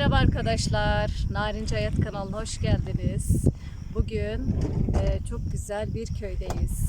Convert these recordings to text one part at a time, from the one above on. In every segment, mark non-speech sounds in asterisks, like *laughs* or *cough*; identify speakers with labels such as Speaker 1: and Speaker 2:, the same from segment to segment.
Speaker 1: Merhaba arkadaşlar. Narinci Hayat kanalına hoş geldiniz. Bugün e, çok güzel bir köydeyiz.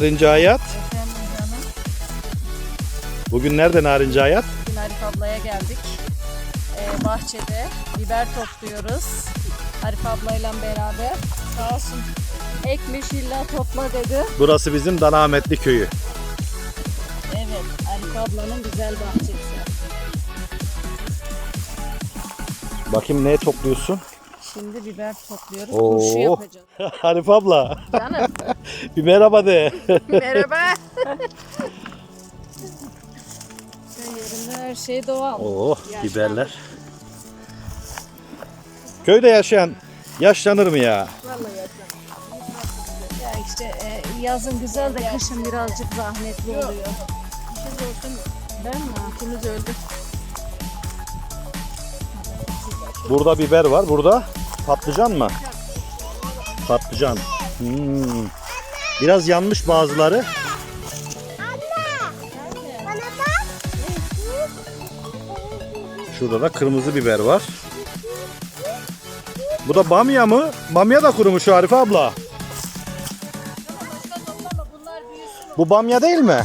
Speaker 2: Narinci Hayat.
Speaker 1: Efendim canım,
Speaker 2: Bugün nerede Narinci Hayat?
Speaker 1: bugün Arif ablaya geldik. E, bahçede biber topluyoruz. Arif ablayla beraber. Sağ olsun ekmiş illa topla dedi.
Speaker 2: Burası bizim Danahmetli köyü.
Speaker 1: Evet Arif ablanın güzel bahçesi.
Speaker 2: Bakayım ne topluyorsun?
Speaker 1: Şimdi biber topluyoruz.
Speaker 2: Oo.
Speaker 1: Turşu yapacağız. *laughs*
Speaker 2: Arif abla.
Speaker 1: Canım *laughs*
Speaker 2: Bir merhaba de. *laughs*
Speaker 1: merhaba. Yerinde her şey doğal.
Speaker 2: Oo biberler. Köyde yaşayan yaşlanır mı ya?
Speaker 1: Ya işte e, yazın güzel de kışın birazcık zahmetli oluyor. İşiniz olsun. Ben mi? İkimiz öldük.
Speaker 2: Burada biber var. Burada patlıcan mı? Patlıcan. Hmm. Biraz yanmış bazıları. Şurada da kırmızı biber var. Bu da bamya mı? Bamya da kurumuş Arif abla. Bu bamya değil mi?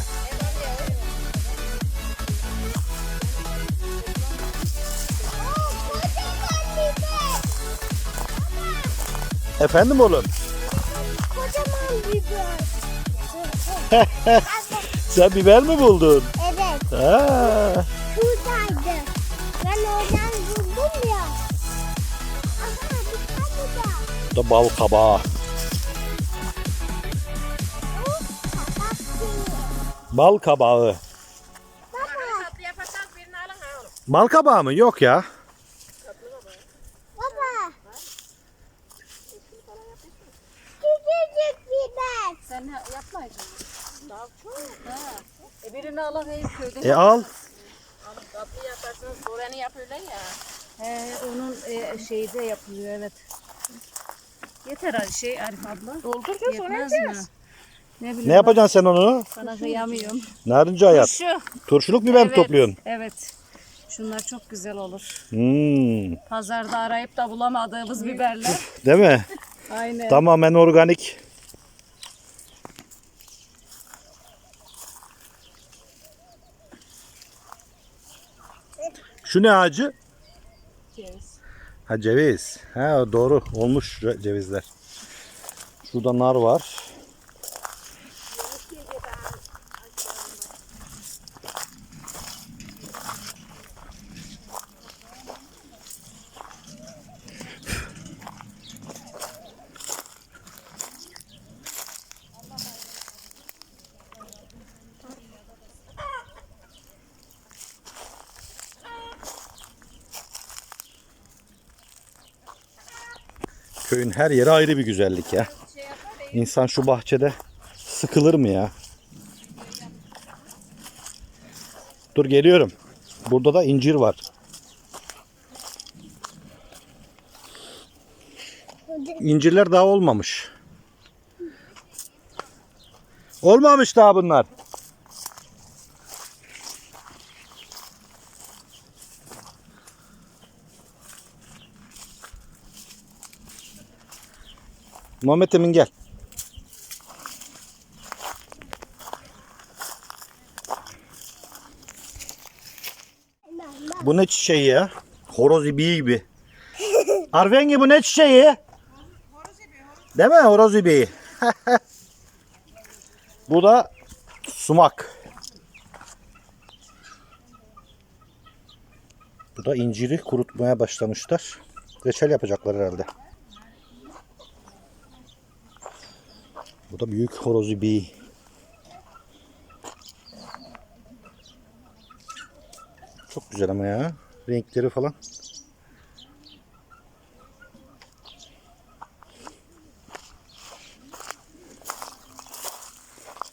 Speaker 2: Efendim oğlum?
Speaker 3: Kocaman biber. *laughs*
Speaker 2: Sen biber mi buldun?
Speaker 3: Evet.
Speaker 2: Ha.
Speaker 3: Şuradaydı. Ben oradan buldum ya. Aha bir tane daha.
Speaker 2: Bu da bal kabağı.
Speaker 3: O değil.
Speaker 2: Bal kabağı.
Speaker 3: Baba.
Speaker 2: Bal kabağı mı? Yok ya.
Speaker 3: Baba. Küçücük biber.
Speaker 1: Sen ha- yapmayacaksın. Daha çok. Ha. E birini alayım köyde.
Speaker 2: E al.
Speaker 4: Tatlı yaparsınız, böreğini yapıyorlar ya.
Speaker 1: He, onun e, şeyi de yapılıyor evet. Yeter şey Arif abla.
Speaker 4: Doldur kız, sonra
Speaker 1: Yetmez mi?
Speaker 4: yiyeceğiz.
Speaker 1: Ne bileyim
Speaker 2: Ne yapacaksın sen onu?
Speaker 1: Bana kıyamıyorum.
Speaker 2: Narinci hayat.
Speaker 1: Şu.
Speaker 2: Turşuluk biber mi
Speaker 1: Evet,
Speaker 2: topluyorsun?
Speaker 1: Evet. Şunlar çok güzel olur.
Speaker 2: Hmm.
Speaker 1: Pazarda arayıp da bulamadığımız biberler.
Speaker 2: Değil mi? *laughs*
Speaker 1: Aynen.
Speaker 2: Tamamen organik. Şu ne ağacı?
Speaker 1: Ceviz.
Speaker 2: Ha ceviz. Ha doğru olmuş ce- cevizler. Şurada nar var. Köyün her yeri ayrı bir güzellik ya. İnsan şu bahçede sıkılır mı ya? Dur geliyorum. Burada da incir var. İncirler daha olmamış. Olmamış daha bunlar. Muhammed Emin gel. Bu ne çiçeği ya? Horoz ibiği gibi. *laughs* Arvengi bu ne çiçeği? Değil mi horoz ibiği? *laughs* Bu da sumak. Bu da inciri kurutmaya başlamışlar. Reçel yapacaklar herhalde. Bu da büyük horoz ibiği. Çok güzel ama ya. Renkleri falan.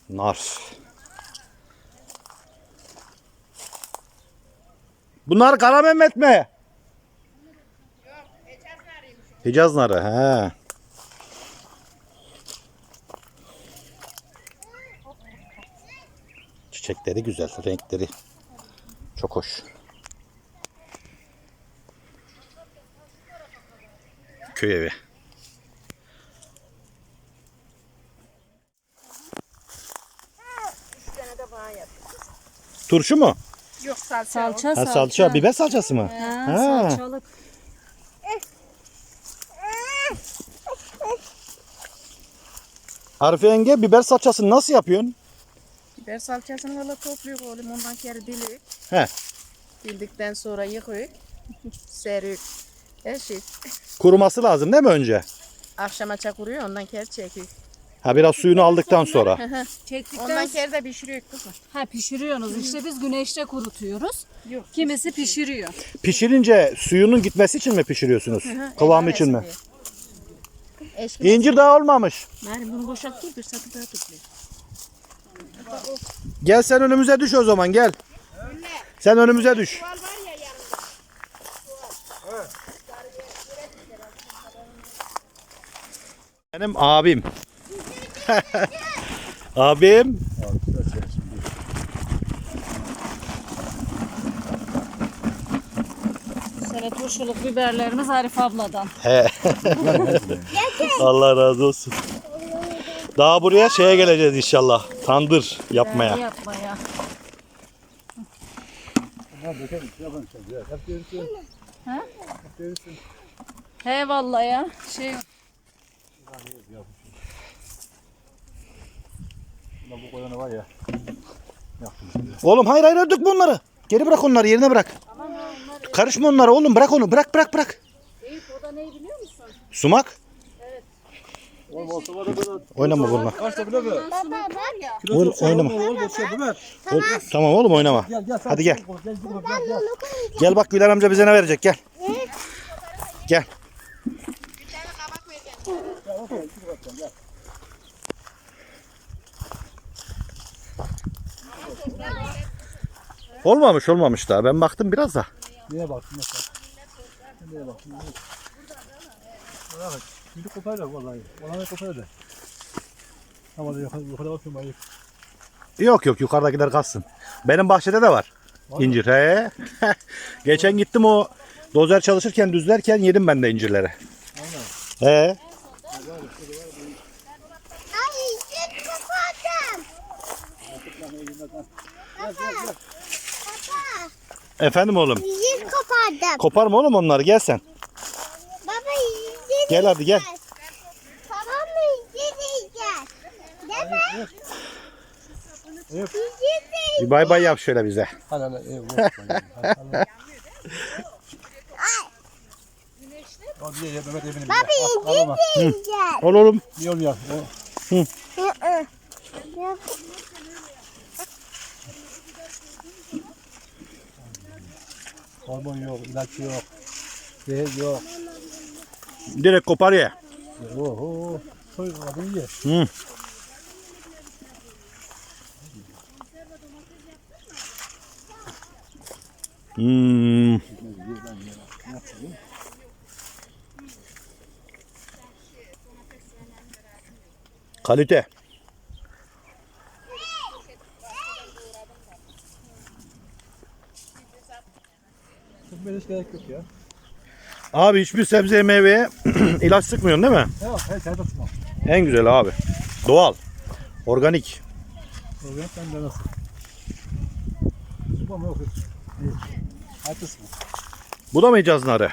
Speaker 2: Nar. Bunlar Kara Mehmet mi? Hicaz narı. He. Çiçekleri güzel, renkleri çok hoş. Köy evi.
Speaker 4: Üç tane de bana yap.
Speaker 2: Turşu mu?
Speaker 4: Yok salça.
Speaker 1: Salça
Speaker 2: Ha,
Speaker 1: salça.
Speaker 2: salça, biber salçası mı?
Speaker 1: Ha,
Speaker 2: Ha.
Speaker 1: salçalık.
Speaker 2: Arife yenge biber salçasını nasıl yapıyorsun?
Speaker 4: Biber salçasını valla topluyor oğlum ondan kere diliyor.
Speaker 2: He.
Speaker 4: Dildikten sonra yıkıyor. Seriyor. Her şey.
Speaker 2: Kuruması lazım değil mi önce?
Speaker 4: Akşama çakuruyor ondan kere çekiyor.
Speaker 2: Ha biraz suyunu aldıktan sonra.
Speaker 1: Çektikten
Speaker 4: Ondan kere de pişiriyor kızım.
Speaker 1: ha pişiriyorsunuz. İşte biz güneşte kurutuyoruz.
Speaker 4: Yok.
Speaker 1: Kimisi pişiriyor.
Speaker 2: Pişirince suyunun gitmesi için mi pişiriyorsunuz? Kıvamı için mi?
Speaker 4: Eşki.
Speaker 2: İncir daha olmamış.
Speaker 4: Yani bunu boşalt dur bir satı daha topluyor.
Speaker 2: Gel sen önümüze düş o zaman gel. Sen önümüze düş. Benim abim. *laughs* abim.
Speaker 1: Sene turşuluk biberlerimiz Arif abladan.
Speaker 2: He. *laughs* Allah razı olsun. Daha buraya şeye geleceğiz inşallah. Tandır yapmaya.
Speaker 1: Yapmaya. Ha? He vallahi ya. Şey
Speaker 2: Oğlum hayır hayır dökme onları. Geri bırak onları yerine bırak. Karışma onlara oğlum bırak onu bırak bırak bırak.
Speaker 1: Eyüp o da ne biliyor musun?
Speaker 2: Sumak. Oynama bununla.
Speaker 1: Baba.
Speaker 2: Oğlum, oynama. Tamam oğlum oynama. Hadi gel. Gel bak Güler amca bize ne verecek gel. Gel. Olmamış olmamış daha. Ben baktım biraz da.
Speaker 5: Neye baktın mesela? Neye baktın? Bana bak. Şimdi koparır vallahi. Ona koparır. Ama da yukarı, yukarı bakıyorum ayıp.
Speaker 2: Yok yok yukarıdakiler kalsın. Benim bahçede de var. İncir. He. *laughs* Geçen gittim o dozer çalışırken düzlerken yedim ben de incirleri. He.
Speaker 3: Ay yüzük kopardım. Baba. Baba.
Speaker 2: Efendim oğlum.
Speaker 3: Yüzük kopardım.
Speaker 2: Koparma oğlum onları gel sen. Gel hadi gel.
Speaker 3: Tamam mı? Yüzük yiyeceğiz. Değil mi? Yüzük
Speaker 2: Bir bay bay yap şöyle bize.
Speaker 5: Hadi hadi. Ev. Hadi. Hadi ye Mehmet evini
Speaker 3: Baba yüzük yiyeceğiz.
Speaker 2: Ol oğlum.
Speaker 5: İyi oluyor. O.
Speaker 3: Hı.
Speaker 5: Hormon yok, ilaç yok. Zehir yok.
Speaker 2: Direkt kopar ye.
Speaker 5: Oho. Soy adını ye.
Speaker 2: Hı. Hmm. Kalite.
Speaker 5: Sıkmaya hiç gerek yok ya.
Speaker 2: Abi hiçbir sebzeye meyveye *clears throat* ilaç sıkmıyorsun değil mi?
Speaker 5: Yok, her şey tutma.
Speaker 2: En güzel abi. Doğal. Organik.
Speaker 5: Program sen de nasıl? Sıkma mı yok? İyi. Hadi sıkma.
Speaker 2: Bu da mı Hicaz narı?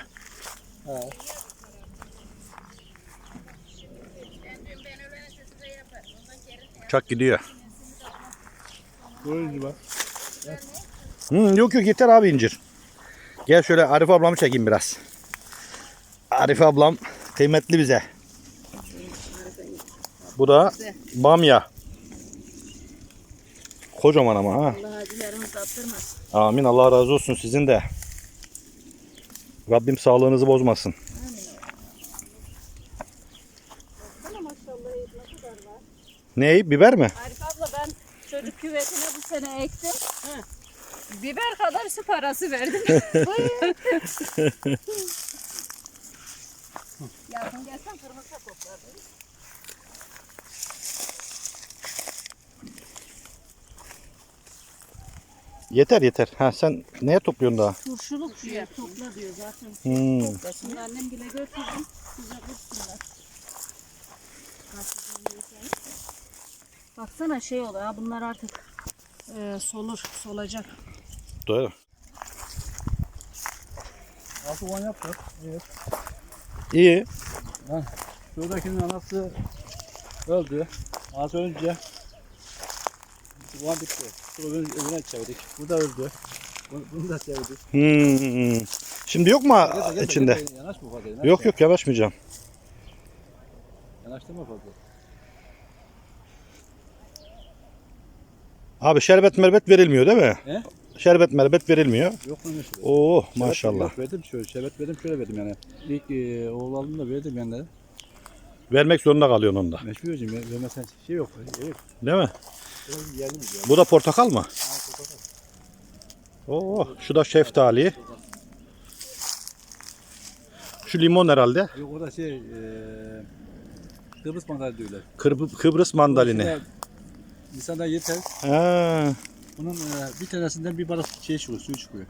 Speaker 5: He.
Speaker 2: Uçak gidiyor.
Speaker 5: Oyuncu bak.
Speaker 2: Hı, yok yok yeter abi incir. Gel şöyle Arif ablamı çekeyim biraz. Arif ablam kıymetli bize. Bu da bamya. Kocaman ama ha.
Speaker 1: Allah acılarımızı attırmasın.
Speaker 2: Amin Allah razı olsun sizin de. Rabbim sağlığınızı bozmasın. Ney? Biber mi?
Speaker 1: Arif abla ben çocuk küvetine bu sene ektim. Biber kadar su parası verdim. *laughs* *laughs* Yarın gelsen kırmızı toplar.
Speaker 2: Yeter yeter. Ha sen neye topluyorsun daha?
Speaker 1: Turşuluk diyor. Topla diyor zaten.
Speaker 2: Hmm.
Speaker 1: Şimdi annem bile götürdüm. Size kırsınlar. Baksana şey oluyor ha bunlar artık e, solur, solacak.
Speaker 2: Doğru.
Speaker 5: Altı on yaptık. Evet.
Speaker 2: İyi.
Speaker 5: Şuradakinin anası öldü. Az önce Ulan bitti. Şunu öbürüne çevirdik. Bu da öldü. Bunu, bunu da çevirdik.
Speaker 2: Hmm. Şimdi yok mu
Speaker 5: Gel, gel,
Speaker 2: içinde?
Speaker 5: gel, Yanaşma fazla. Yanaşma.
Speaker 2: Yok yok yanaşmayacağım.
Speaker 5: Yanaştırma fazla.
Speaker 2: Abi şerbet merbet verilmiyor değil mi?
Speaker 5: He?
Speaker 2: Şerbet merbet verilmiyor.
Speaker 5: Yok mu şöyle?
Speaker 2: Oo
Speaker 5: Şerbet
Speaker 2: maşallah.
Speaker 5: yok, verdim şöyle. Şerbet verdim şöyle verdim yani. İlk e, oğlanını da verdim yani.
Speaker 2: Vermek zorunda kalıyorsun onda.
Speaker 5: Mecbur hocam ya. Vermesen şey yok. Evet.
Speaker 2: Değil mi?
Speaker 5: Biraz ya.
Speaker 2: Bu da portakal mı? Oo şu da şeftali. Şu limon herhalde.
Speaker 5: Yok orada şey e, Kıbrıs mandalı diyorlar.
Speaker 2: Kıbrı- Kıbrıs mandalini.
Speaker 5: İnsanlar yeter.
Speaker 2: Ha,
Speaker 5: Bunun e, bir tanesinden bir bardak şey çıkıyor, suyu çıkıyor.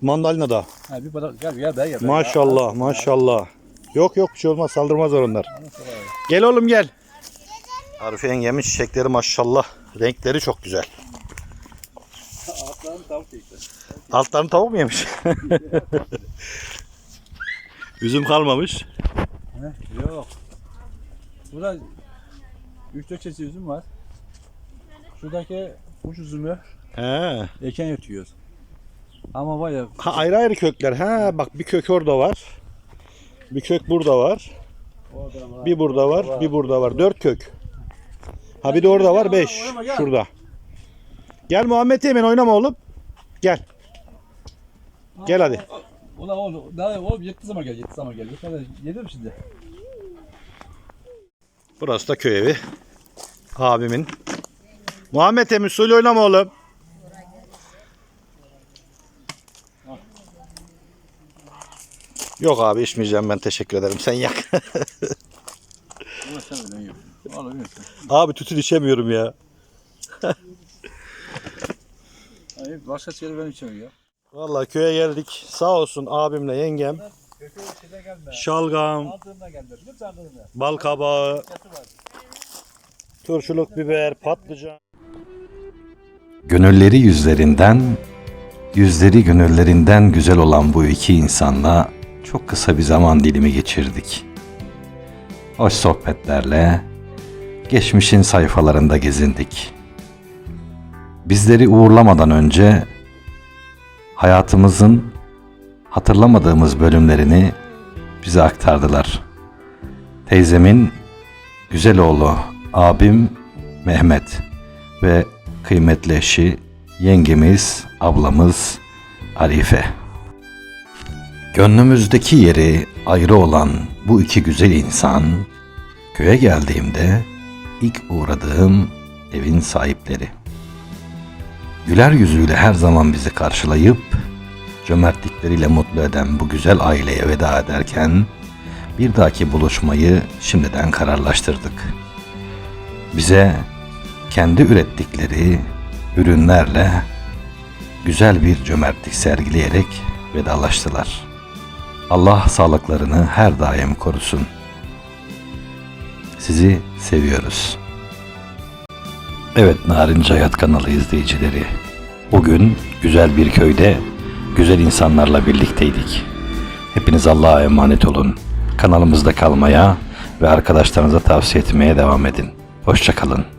Speaker 2: mandalina da.
Speaker 5: Ha bir bardak gel gel be gel.
Speaker 2: Maşallah maşallah. Yok yok bir şey olmaz saldırmaz onlar. Gel oğlum gel. Arife yengemin çiçekleri maşallah. Renkleri çok güzel.
Speaker 5: Altlarını tavuk çekti.
Speaker 2: Altlarını tavuk mu yemiş? *laughs* Üzüm kalmamış.
Speaker 5: He? Yok. Burada 3-4 çeşit üzüm var. Şuradaki kuş üzümü
Speaker 2: He.
Speaker 5: eken yatıyoruz. Ama var ya
Speaker 2: Ha ayrı ayrı kökler. Ha bak bir kök orada var. Bir kök burada var. Bir burada var, bir burada var. Dört kök. Ha bir de orada var beş. Şurada. Gel Muhammed Emin oynama oğlum. Gel. Gel hadi.
Speaker 5: Ulan oğlum daha oğlum yetti zaman gel yetti zaman gel. Yeter yedim şimdi.
Speaker 2: Burası da köy evi. Abimin. Muhammed Emin suyla oynama oğlum. Yok abi içmeyeceğim ben teşekkür ederim. Sen yak. Abi tütün içemiyorum ya. *laughs*
Speaker 5: Hayır başka şeyler benim için ya.
Speaker 2: Vallahi köye geldik. Sağ olsun abimle yengem. Şalgam, bal kabağı, turşuluk biber, patlıcan.
Speaker 6: Gönülleri yüzlerinden, yüzleri gönüllerinden güzel olan bu iki insanla çok kısa bir zaman dilimi geçirdik. Hoş sohbetlerle geçmişin sayfalarında gezindik. Bizleri uğurlamadan önce hayatımızın hatırlamadığımız bölümlerini bize aktardılar. Teyzemin güzel oğlu abim Mehmet ve kıymetli eşi yengemiz, ablamız Arife. Gönlümüzdeki yeri ayrı olan bu iki güzel insan köye geldiğimde ilk uğradığım evin sahipleri. Güler yüzüyle her zaman bizi karşılayıp cömertlikleriyle mutlu eden bu güzel aileye veda ederken bir dahaki buluşmayı şimdiden kararlaştırdık. Bize kendi ürettikleri ürünlerle güzel bir cömertlik sergileyerek vedalaştılar. Allah sağlıklarını her daim korusun. Sizi seviyoruz. Evet Narinci Hayat kanalı izleyicileri. Bugün güzel bir köyde güzel insanlarla birlikteydik. Hepiniz Allah'a emanet olun. Kanalımızda kalmaya ve arkadaşlarınıza tavsiye etmeye devam edin. Hoşçakalın.